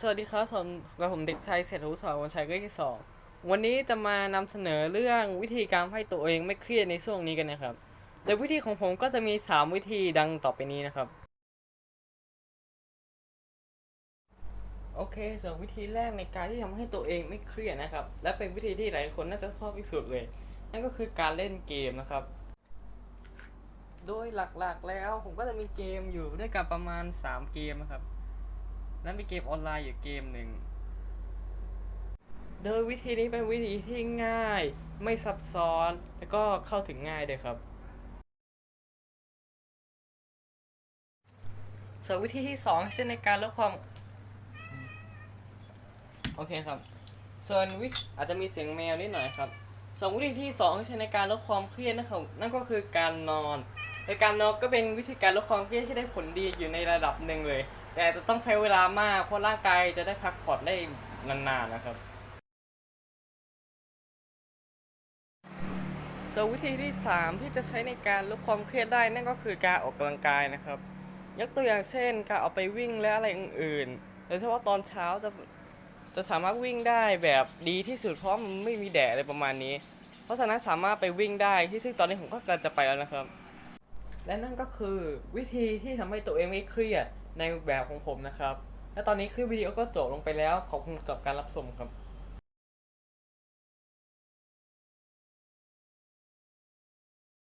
สวัสดีครับผมกับผมเด็กชายเศรษฐวุฒิสอนวันชัยเกรดที่สองวันนี้จะมานำเสนอเรื่องวิธีการให้ตัวเองไม่เครียดในช่วงนี้กันนะครับ โดยวิธีของผมก็จะมี 3 วิธีดังต่อไปนี้นะครับ โอเคส่วนวิธีแรกในการที่ทำให้ตัวเองไม่เครียดนะครับ และเป็นวิธีที่หลายคนน่าจะชอบที่สุดเลย นั่นก็คือการเล่นเกมนะครับ โดยหลักๆแล้วผมก็จะมีเกมอยู่ด้วยกันประมาณ 3 เกมนะครับ และมีเกมออนไลน์อยู่เกมหนึ่ง โดยวิธีนี้เป็นวิธีที่ง่าย ไม่ซับซ้อน แล้วก็เข้าถึงง่ายเลยครับส่วนวิธีที่2เช่นในการลดความ โอเคครับ ส่วนวิอาจจะมีเสียงแมวนิดหน่อยครับส่วนวิธีที่2ใช้ในการลดความเครียดนะครับนั่นก็คือการนอนในการนอนก็เป็นวิธีการลดความเครียดที่ได้ผลดีอยู่ในระดับหนึ่งเลย แต่จะต้องใช้เวลามาก เพราะร่างกายจะได้พักผ่อนได้นานๆนะครับส่วนวิธีที่ 3 ที่จะใช้ในการลดความเครียดได้นั่นก็คือการออกกำลังกายนะครับ ยกตัวอย่างเช่น การออกไปวิ่งและอะไรอื่นๆโดยเฉพาะตอนเช้าจะจะสามารถวิ่งได้แบบดีที่สุดเพราะมันไม่มีแดดอะไรประมาณนี้ เพราะฉะนั้นสามารถไปวิ่งได้ที่ซึ่งตอนนี้ผมก็กำลังจะไปแล้วนะครับ และนั่นก็คือวิธีที่ทำให้ตัวเองไม่เครียด ในแบบของผมนะครับ และตอนนี้คลิปวิดีโอก็จบลงไปแล้ว ขอบคุณสำหรับการรับชมครับ